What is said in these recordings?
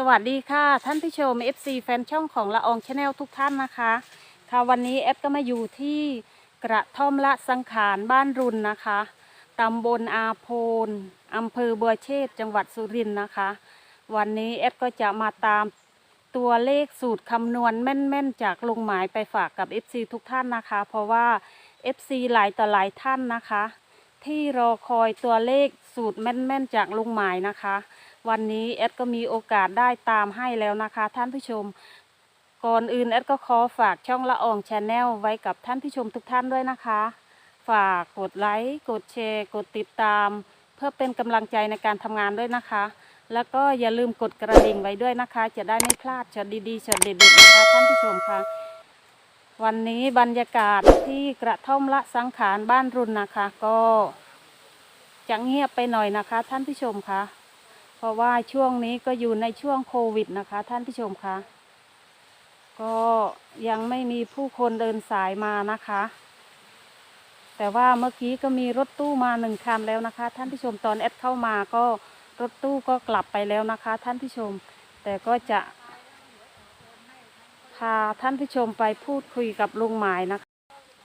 สวัสดีค่ะท่านผู้ชม FC แฟนช่องของละอองชาแนลทุกท่านนะคะ ค่ะวันนี้แอฟก็มาอยู่ที่กระท่อมละสังขารบ้านรุนนะคะตำบลอาโพนอำเภอบัวเชษจังหวัดสุรินทร์นะคะ วันนี้แอฟก็จะมาตามตัวเลขสูตรคำนวณแม่นๆ จากลุงหมายไปฝากกับ FC ทุกท่านนะคะ เพราะว่า FC หลายต่อหลายท่านนะคะ ที่รอคอยตัวเลขสูตรแม่นๆ จากลุงหมายนะคะ วันนี้แอดก็มีโอกาสได้ตามให้แล้วนะคะ ท่านผู้ชม ก่อนอื่นแอดก็ขอฝากช่องละอองชาแนลไว้กับท่านผู้ชมทุกท่านด้วยนะคะ ฝากกดไลค์กดแชร์กดติดตาม เพื่อเป็นกำลังใจในการทำงานด้วยนะคะ แล้วก็อย่าลืมกดกระดิ่งไว้ด้วยนะคะ จะได้ไม่พลาดช็อตดีๆช็อตเด็ดๆนะคะท่านผู้ชมค่ะวันนี้บรรยากาศที่กระท่อมละสังขารบ้านรุนนะคะ ก็จะเงียบไปหน่อยนะคะ ท่านผู้ชมค่ะ เพราะว่าช่วงนี้ก็อยู่ในช่วงโควิดนะคะ ท่านผู้ชมคะก็ยังไม่มีผู้คนเดินสายมานะคะ แต่ว่าเมื่อกี้ก็มีรถตู้มาหนึ่งคันแล้วนะคะ ท่านผู้ชมตอนแอดเข้ามาก็รถตู้ก็กลับไปแล้วนะคะ ท่านผู้ชม แต่ก็จะพาท่านผู้ชมไปพูดคุยกับลุงหมายนะคะ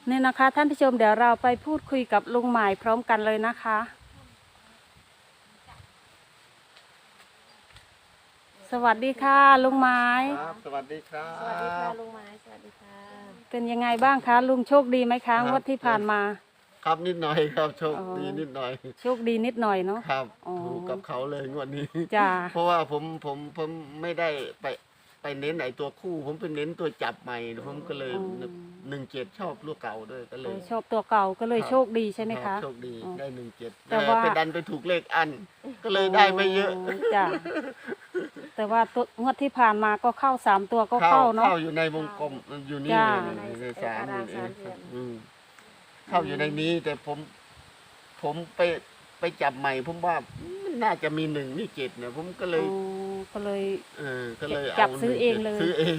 นี่นะคะ ท่านผู้ชมเดี๋ยวเราไปพูดคุยกับลุงหมายพร้อมกันเลยนะคะ สวัสดีค่ะลุงไม้ ครับสวัสดีครับสวัสดีค่ะลุงไม้สวัสดีค่ะเป็นยังไงบ้างคะลุงโชคดีไหมคะงวดที่ผ่านมา ครับนิดหน่อยครับโชคอ๋อดีนิดหน่อย โชคดีนิดหน่อยเนาะครับอ๋อถูกกับเขาเลยงวดนี้จ้าเพราะว่าผมผมผมไม่ได้ไปไปเน้นไอตัวคู่ ผมไปเน้นตัวจับใหม่ผมก็เลยหนึ่งเจ็ดชอบลูกเก่าด้วยก็เลยชอบตัวเก่าก็เลยครับโชคดีใช่ไหมรัคะบโชคดีอ๋อได้หนึ่งเจ็ดแต่แต่ว่าไปดันไปถูกเลขอัน ก็เลยได้ไม่เยอะจ้า แต่ว่าตัวงวดที่ผ่านมาก็เข้าสามตัวก็เข้าเข้าเนาะ เข้าอยู่ในวงกลมอยู่นี่จ้าเลยในสามนี่เองอืมเข้าอยู่ในนี้ แต่ผม ผมไปไปจับใหม่ ผมว่ามันน่าจะมีหนึ่งมีเจ็ดเนี่ยผมก็เลย อ๋อ ก็เลยเออก็เลยจับาซื้อเองเลย ซื้อเอง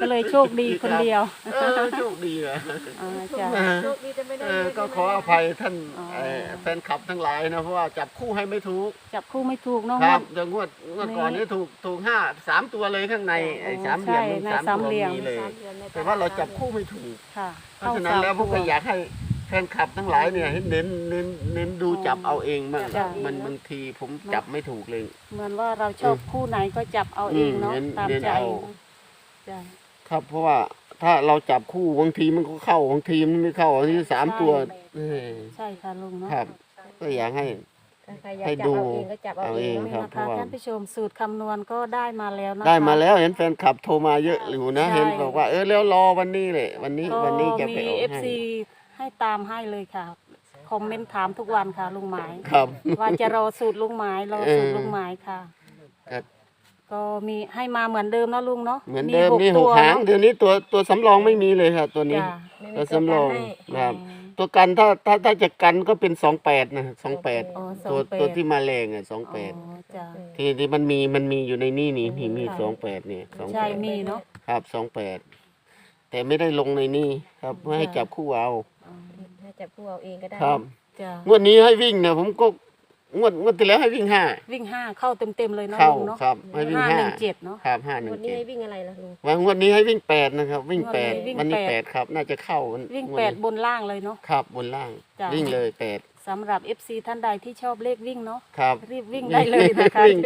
ก็เลยโชคดีคนเดียวเออโชคดีอะอ่าจ้าโชคดีจะไม่ได้เออเยะก็ใช่ไหมขออภัยท่านอ๋อเอ่อแฟนคลับทั้งหลายนะเพราะว่าจับคู่ให้ไม่ถูก จับคู่ไม่ถูกเนาะคงรัวบดอย่างงวดงวดนี่ก่อนนี่ถูกถูกห้าสามตัวเลยข้างในไอ้อ๋อสามเหลี่ยมใช่มีในสามสามตัวเหลี่ยมมีเลยสามดือนในแต่ว่าเราจับคู่ไม่ถูกค่ะเพราะฉะนั้นแล้วผมก็อยากให้แฟนคลับทั้งหลายเนี่ยให้เน้นเน้นเน้นดูจับเอาเองมากจ้ะ มันบางทีผมจับไม่ถูกเลย เหมือนว่าเราชอบคู่ไหนก็จับเอาเองเนาะอืมเน้นตามเน้นใจเอา จ้ะครับ เพราะว่าถ้าเราจับคู่บางทีมันก็เข้าบางทีมันไม่เข้าบางทีสามตัวเออใช่ค่ะลุงเนาะ ครับก็อยากให้ ถ้าใครอยากให้จับดูเอาเองก็จับเอาเอาเอเองงเนาะครับ นะเพคะราะว่าท่านผู้ชมสูตรคำนวณก็ได้มาแล้วนะคะ ได้มาแล้วเห็นแฟนคลับโทรมาเยอะอยู่นะ ใช่ เห็นบอกว่าเออแล้วรอวันนี้เลยวันนี้ก็วันนี้จะมีไปเอาเอฟให้ ซี ให้ตามให้เลยค่ะ คอมเมนต์ถามทุกวันค่ะลุงหมายครับ ว่าจะรอสูตรลุงหมายรอสูตรลุงหมายค่ะ ครับ ก็มีให้มาเหมือนเดิมเนาะลุงเนาะเหมือนเดิมมีหตักวหางเนาะเดี๋ยวนี้ตัวตัวสำรองไม่มีเลยครับตัวนี้ จ้ะไม่มีตัวสำรองให้ ครับ ตัวกันถ้าถ้าถ้าจะกันก็เป็นสองแปดนะสองแปดอ๋อสอตัวงแปดตัวที่มาแรงอะสองแปดอ๋อจ้ะ ที่ที่มันมีมันมีอยู่ในนี่นี่มีมีค่ะ สองแปดเนี่ยสองใช่แปดมีเนาะ ครับสองแปดแต่ไม่ได้ลงในนี่ครับเพื่อให้ค่ะ จับคู่เอา อ๋อให้จับคู่เอาเองก็ได้ครับจ้ะงวดนี้ให้วิ่งเนี่ยผมก็งวดงวดที่แล้วให้วิ่งห้าวิ่งห้าเข้าเต็มเต็มๆเลยเนาะเข้าลุงเนาะครับให้วิ่งห้าห้าหนึ่งเจ็ดเนาะครับห้าหนึ่วันงนี้เจ็ดให้วิ่งอะไรล่ะลุง วันงวดนี้ให้วิ่งแปดนะครับ วิ่งงวดนี้แปดวิ่งวันนี้แปแปดดครับ น่าจะเข้าวิ่งวแปดนี้บนล่างเลยเนาะ ครับบนล่าง จ้ะ วิ่งเลยแปดสำหรับ FC ท่านใดที่ชอบเลขวิ่งเนาะครับรีบวิ่งได้เลยนะคะวิ่ง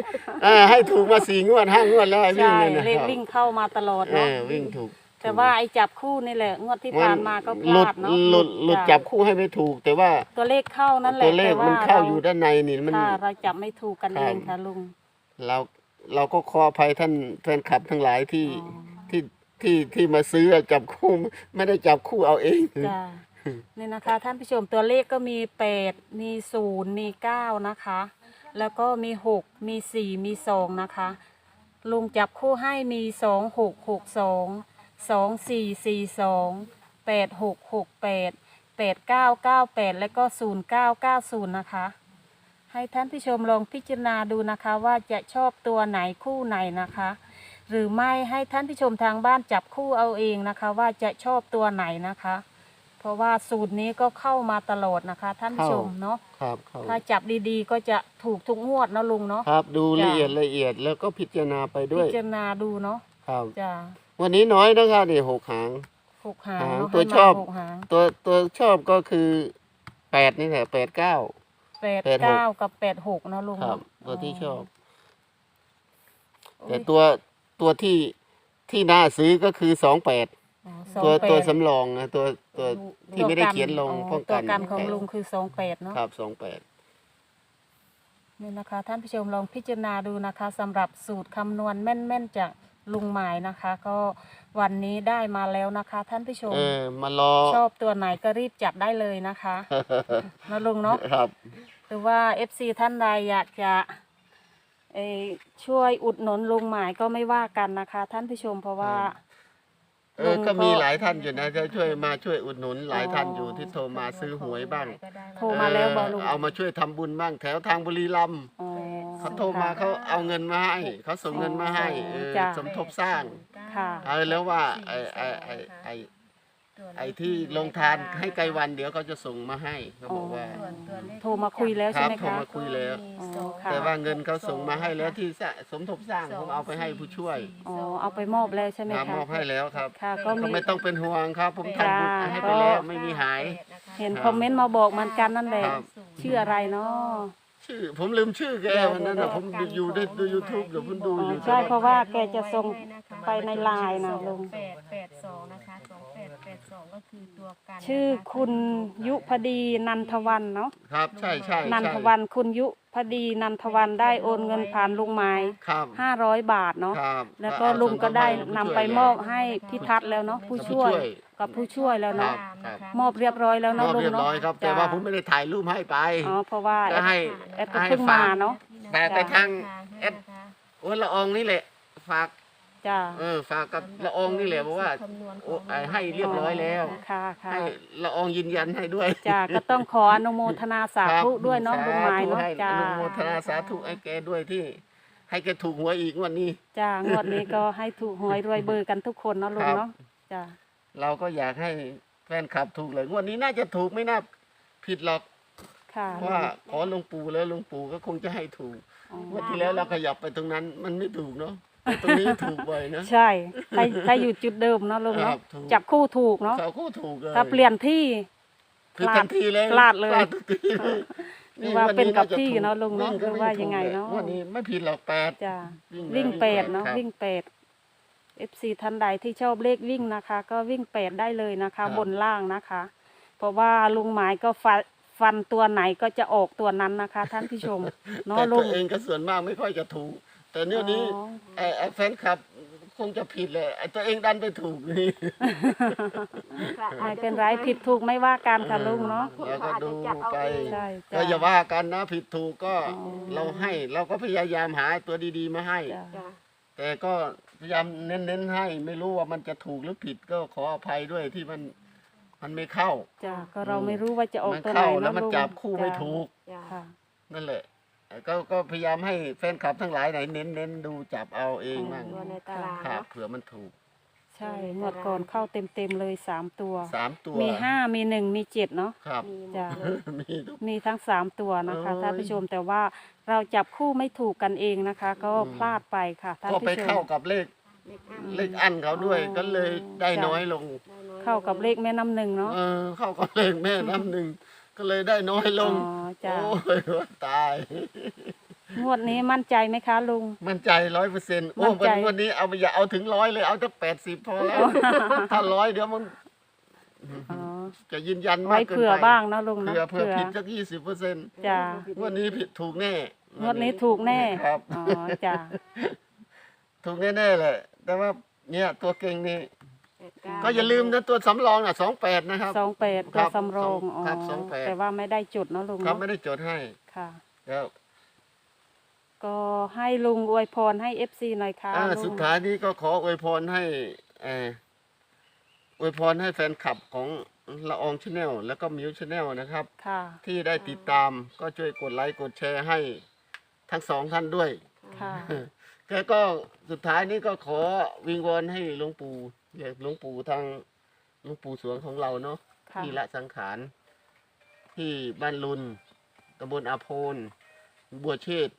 เออให้ถูกมาสี่งวดห้างวดแล้วให้วิ่งใช่เลยนะเลคขรับวิ่งเข้ามาตลอดเอเนาะอวิ่งถูก แต่ว่าไอ้จับคู่นี่แหละงวดที่ผ่านมาก็พหลุลาดดเนาะหลุดหลุดจ้ะจับคู่ให้ไม่ถูก แต่ว่าตัวเลขเข้านั่นแหละตัวเลขแต่ว่ามันเข้าเราอยู่ด้านในนี่มัน ค่ะเราจับไม่ถูกกันครัเอบงค่ะลุง เราเราก็ขออภัยท่านแฟนคลับทั้งหลายที่อ๋อ ที่ที่ที่มาซื้อจับคู่ไม่ได้จับคู่เอาเอง จ้านี่นะคะ ท่านผู้ชมตัวเลขก็มีแปดมีศูนย์มีเก้านะคะ แล้วก็มีหกมีสี่มีสองนะคะ ลุงจับคู่ให้มีสองหกหกสอง สองสี่สี่สองแปดหกหกแปดแปดเก้าเก้าแปดแล้วก็ศูนย์เก้าเก้าศูนย์นะคะ ให้ท่านผู้ชมลองพิจารณาดูนะคะว่าจะชอบตัวไหนคู่ไหนนะคะ หรือไม่ให้ท่านผู้ชมทางบ้านจับคู่เอาเองนะคะ ว่าจะชอบตัวไหนนะคะ เพราะว่าสูตรนี้ก็เข้ามาตลอดนะคะ ท่านผู้ชมเนาะครับครับถ้าจับดีๆ ก็จะถูกทุกงวดเนาะลุงเนาะครับ ดูจ้ะละเอียดละเอียดแล้วก็พิจารณาไปด้พิวยจารณาดูเนาะครับจ้ะ วันนี้น้อยนะครับนี่หกหาง หกหางหางเนาะตัวให้มาชอบหกหางตัวตัวชอบก็คือแปดนี่แหละแปดเก้า แปดแปดหก เก้ากับแปดหกเนาะลุงครับเนาะตัวที่ชอบโอ้ยแต่ตัวตัวที่ที่น่าซื้อก็คือสองแปดอ๋อสองตัวแปดตัวสำรองนะตัวตัวที่ไม่ได้ตัวกัเขียนลงอ๋อป้องกันตัวกันของลุงคือสองแปดเนาะ ครับสองแปด นี่นะคะท่านผู้ชมลองพิจารณาดูนะคะสำหรับสูตรคำนวณแม่น ๆ จาก ลุงหมายนะคะ ก็วันนี้ได้มาแล้วนะคะ ท่านผู้ชมเออมารอ ชอบตัวไหนก็รีบจัดได้เลยนะคะนะลุงเนาะ ครับ หรือว่า FC ท่านใดอยากจะเอ่อช่วยอุดหนุนลุงหมายก็ไม่ว่ากันนะคะ ท่านผู้ชมเพราะว่า เออก็มีหลายท่านอยู่นะจะช่วยมาช่วยอุดหนุนหลายท่านอยู่ที่โทรมาซื้อหวยบ้างโทรมาแล้วบอกลุงเออเอามาช่วยทำบุญบ้างแถวทางบุรีรัมย์อ๋อ เขาโทรมาเขาเอาเงินมาให้เขาส่งเงินมาให้เออจ้ะสมทบสร้างค่ะ เอาแล้วว่าไอ้ไอ้ไอ้ไอ้ไอ้ที่ลงทานให้ไกลวันเดี๋ยวเขาจะส่งมาให้เขาบอกว่าโทรมาคุยแล้วคใช่รับไหมโทรคะ มาคุยแล้ว อ๋อค่ะ แต่ว่าเงินเขาส่งมาให้แล้วที่สะสมทบสร้างผมเอาไปให้ผู้ช่วยอ๋อเอาไปมอบแล้วใช่ไหมมามคะ อบให้แล้วครับค่ะก็ก็มีไม่ต้องเป็นห่วงครับ ผมทำบุญจ้า ให้ไปแล้วไม่มีหาย เห็นคอมเมนต์มาบอกเหมือนกันนั่นแหละ ครับ ชื่ออะไรเนาะ ชื่อ ผมลืมชื่อแกวันนั้นนะผมอยู่ได้ดูยูทูบเดี๋ยวผมดูอยู่ ใช่เพราะว่าแกจะส่งไปในไลน์นะลุง แปด ก็คือตัวกันชื่อคุณยุพดีนันทวันเนาะครับ ใช่ใช่นันใช่ทวันคุณยุพดีนันทวันได้โอนเงินผ่านลุงไม้ครับห้าร้อยบาทเนาะครับแล้วก็ลุงก็ได้นำไปมอบให้พิทัศน์แล้วเนาะผู้ช่วยกับผู้ช่วยแล้วครัเนาะบครับมอบเรียบร้อยแล้วมเนาะอบลุงเรียบเนาะร้อยครับ แต่ว่าผมไม่ได้ถ่ายรูปให้ไป อ๋อเพราะว่าแอก็ดให้ แอดก็เพิ่งมาเนาะ แต่ไปทางเอสโอ้ละอองนี่แหละ ฝาก จ้าเออฝากกับละอองนี่แหละบอกว่าโอ้ไอ้ให้เรียบร้อยแล้ว ค่ะค่ะให้ละอองยืนยันให้ด้วยจ้าก็ต้องขออนุโมทนาสาธุด้วยเนาะลุงไม้เนาะให้จ้าอนุโมทนาสาธุให้แกด้วยที่ ให้แกถูกหวยอีกงวันนี้ จ้างวดนี้ก็ให้ถูกหวยรวยเบอร์กันทุกคนเนาะลุงเนาะจ้าเราก็อยากให้แฟนคลับถูกเลยงวันนี้น่าจะถูกไม่น่าผิดหรอกค่ะเพราะว่าขอหลวงปู่แล้วหลวงปู่ก็คงจะให้ถูกอ๋องวันที่แล้วเราขยับไปตรงนั้น มันไม่ถูกเนาะ แต่ตรงนี้ถูกบ่อยนะ ใช่ถ้าถ้าอยู่จุดเดิมเนาะลุงครัเนาะบถูก จับคู่ถูกเนาะเขาก็ถูกเลยถ้าเปลี่ยนที่ ผิดทันทีเลยพลาดเลยพลาดทุกทีเลยหรือว่าเป็นกับที่วัเนาะลุงเนาะวิ่ก็หรือว่ายังไงเนาะม่ถูกลวันนี้ไม่ผิดหรอกแปดจ้าวิ่งวิ่งเลยแปดเนาะครับวิ่งแปด FC ท่านใดที่ชอบเลขวิ่งนะคะ ก็วิ่งแปดได้เลยนะคะบนล่างนะคะ เพราะว่าลุงหมายก็ฟันฟันตัวไหนก็จะออกตัวนั้นนะคะ ท่านผู้ชมเนาะแต่ลุตัวง เองก็ส่วนมากไม่ค่อยจะถูก แต่เนี่ยนี้อ๋อ ไอ้ไอ้แฟนคลับคงจะผิดเลยไอ้ตัวเองดันไปถูกนี่ ไม่เป็นไรผิดถูกไม่ว่ากันค่ะลุงเนาะแล้วก็ดูไป ใช่ก็จ้าอย่าว่ากันนะผิดถูกก็อ๋อ เราให้เราก็พยายามหาตัวดีๆมาให้ จ้าแต่ก็พยายามเน้นๆให้ ไม่รู้ว่ามันจะถูกหรือผิดก็ขออภัยด้วยที่มันมันไม่เข้า จ้าก็เราไม่รู้ว่าจะออกมันตัวไหนเข้าเนาะแล้วมันลุงจับคู่ไม่จ้าถูกค่ะ นั่นแหละ ก็ก็พยายามให้แฟนคลับทั้งหลายไหนเน้นๆดูจับเอาเองบ้างตัวในตารางครับเนาะเผื่อมันถูกใช่งวดก่อนเข้าเต็มเต็มๆเลยสามตัว สามตัวมีห้ามีหนึ่งมีเจ็ดเนาะ ครับ มีหมจ้ะดเลยมีทุก มีทั้งสามตัวนะคะโอ้ย ท่านผู้ชมแต่ว่าเราจับคู่ไม่ถูกกันเองนะคะ ก็อืมพลาดไปค่ะท่านก็ผู้ไปชเข้าม กับเลขเล็กอันเลขอันเขาด้วยอ๋อ ก็เลยได้จ้ะน้อยลง ได้น้อยเข้ากับเลขแม่น้ำหนึ่งเนาะ เออเข้ากับเลขแม่น้ำหนึ่ง ก็เลยได้น้อยลอ๋องจ้ะ โอ้ยว่าตาย งวดนี้มั่นใจไหมคะลุง มั่นใจร้อยเปอร์เซ็นต์โอ้มั่นใจวันวันนี้เอาไปอย่าเอาถึงร้อยเลยเอาจะแปดสิบพอแล้ว ถ้าร้อยเดี๋ยวมันอ๋อจะยืนยันไว้มากเกินเผื่อไปบ้างเนาะลุงเนาะเผื่อเผื่อผิดสักยี่สิบเปอร์เซ็นต์จ้ะวันนี้ผิดถูกแน่งวดนี้ถูกแน่ครับ อ๋อจ้ะถูกแน่ๆแหละแต่ว่าเนี่ยตัวเก่งนี่แปดเก้าก็อย่าลืมนะตัวสำรองอะสองแปดนะครับ สองแปดคตัรัวบสำรองสองอ๋อครับสองแปด แต่ว่าไม่ได้จุดเนาะลุงครับเนาะไม่ได้จดให้ค่ะ แล้วก็ให้ลุงอวยพรให้เอฟซีหน่อยค่ะอ่าลุงสุดท้ายนี้ก็ขออวยพรให้เอออวยพรให้แฟนคลับของละอองชาแนลแล้วก็มิวชาแนลนะครับ ค่ะที่ได้ติดตามก็ช่วยกดไลค์กดแชร์ให้ทั้งสองท่านด้วย ค่ะแล้ วก็สุดท้ายนี้ก็ขอวิงวอนให้หลวงปู่เรียกหลวงปู่ทางหลวงปู่สวงของเราเนาะค่ะที่ละสังขาร ที่บ้านลุนตำบลอาโพนบัวเชษฐ์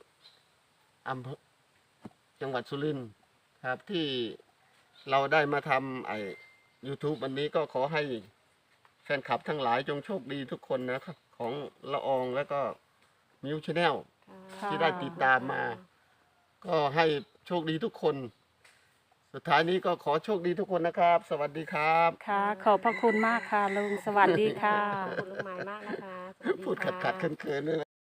อำเภอจังหวัดสุรินทร์ครับที่เราได้มาทำไอ้ YouTube วันนี้ก็ขอให้แฟนคลับทั้งหลายจงโชคดีทุกคนนะครับ ของละอองแล้วก็มิวชแนลค่ะที่ได้ติดตามมา ก็ให้โชคดีทุกคน สุดท้ายนี้ก็ขอโชคดีทุกคนนะครับ สวัสดีครับ ค่ะ ขอบพระคุณมากค่ะลุงสวัสดีค่ะ ขอบคุณลุงหมายมากนะคะสวัสดีพูดขัดขัดค่ะเขินเขินๆเลย